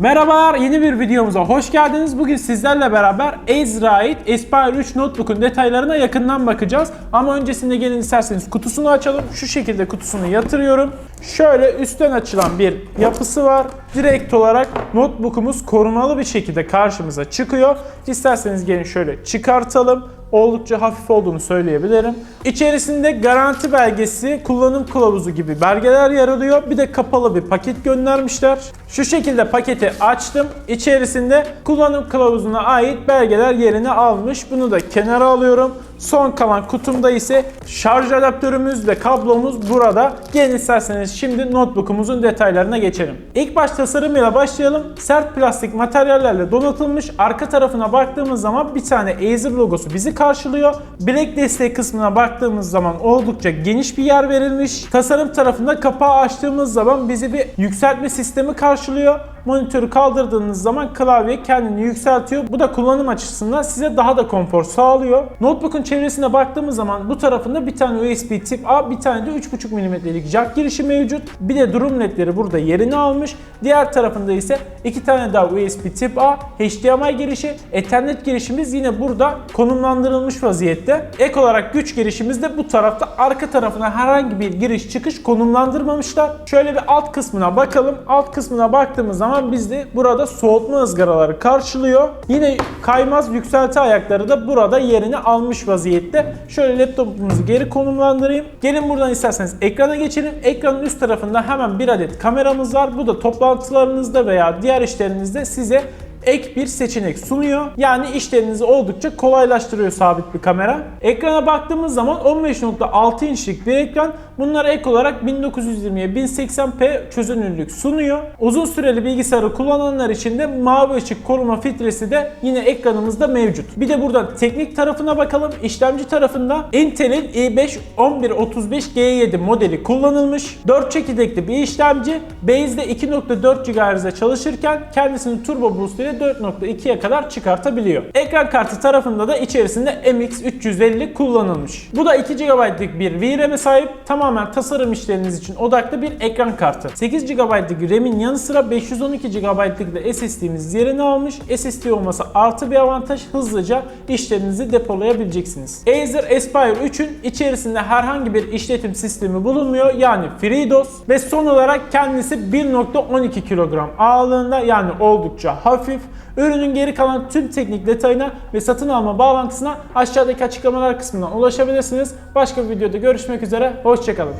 Merhabalar, yeni bir videomuza hoş geldiniz. Bugün sizlerle beraber Ezra ait Aspire 3 Notebook'un detaylarına yakından bakacağız. Ama öncesinde gelin isterseniz kutusunu açalım. Şu şekilde kutusunu yatırıyorum. Şöyle üstten açılan bir yapısı var. Direkt olarak notebook'umuz korumalı bir şekilde karşımıza çıkıyor. İsterseniz gelin şöyle çıkartalım oldukça hafif olduğunu söyleyebilirim. İçerisinde garanti belgesi, kullanım kılavuzu gibi belgeler yer alıyor. Bir de kapalı bir paket göndermişler. Şu şekilde paketi açtım. İçerisinde kullanım kılavuzuna ait belgeler yerini almış. Bunu da kenara alıyorum. Son kalan kutumda ise şarj adaptörümüz ve kablomuz burada. Gelin isterseniz şimdi notebook'umuzun detaylarına geçelim. İlk baş tasarımıyla başlayalım. Sert plastik materyallerle donatılmış. Arka tarafına baktığımız zaman bir tane Acer logosu bizi karşılıyor. Bilek desteği kısmına baktığımız zaman oldukça geniş bir yer verilmiş. Tasarım tarafında kapağı açtığımız zaman bizi bir yükseltme sistemi karşılıyor. Monitörü kaldırdığınız zaman klavye kendini yükseltiyor. Bu da kullanım açısından size daha da konfor sağlıyor. Notebook'un çevresine baktığımız zaman bu tarafında bir tane USB tip A, bir tane de 3.5 mm'lik jack girişi mevcut. Bir de durum ledleri burada yerini almış. Diğer tarafında ise iki tane daha USB tip A, HDMI girişi, Ethernet girişimiz yine burada konumlandırılmış vaziyette. Ek olarak güç girişimiz de bu tarafta. Arka tarafına herhangi bir giriş çıkış konumlandırmamışlar. Şöyle bir alt kısmına bakalım. Alt kısmına baktığımız zaman bizde burada soğutma ızgaraları karşılıyor. Yine kaymaz yükselti ayakları da burada yerini almış vaziyette. Şöyle laptopumuzu geri konumlandırayım. Gelin buradan isterseniz ekrana geçelim. Ekranın üst tarafında hemen bir adet kameramız var. Bu da toplantılarınızda veya diğer işlerinizde size ek bir seçenek sunuyor. Yani işlerinizi oldukça kolaylaştırıyor sabit bir kamera. Ekrana baktığımız zaman 15.6 inçlik bir ekran. Bunlara ek olarak 1920'ye 1080p çözünürlük sunuyor. Uzun süreli bilgisayarı kullananlar için de mavi ışık koruma filtresi de yine ekranımızda mevcut. Bir de buradan teknik tarafına bakalım. İşlemci tarafında Intel'in i5 1135G7 modeli kullanılmış. 4 çekirdekli bir işlemci. Base'de 2.4 GHz'e çalışırken kendisini turbo boost ile 4.2'ye kadar çıkartabiliyor. Ekran kartı tarafında da içerisinde MX350 kullanılmış. Bu da 2 GB'lık bir VRAM'e sahip tamamen tasarım işleriniz için odaklı bir ekran kartı. 8 GB'lık RAM'in yanı sıra 512 GB'lık da SSD'miz yerini almış. SSD olması artı bir avantaj hızlıca işlerinizi depolayabileceksiniz. Acer Aspire 3'ün içerisinde herhangi bir işletim sistemi bulunmuyor yani FreeDOS ve son olarak kendisi 1.12 kilogram ağırlığında yani oldukça hafif. Ürünün geri kalan tüm teknik detayına ve satın alma bağlantısına aşağıdaki açıklamalar kısmından ulaşabilirsiniz. Başka bir videoda görüşmek üzere, hoşçakalın.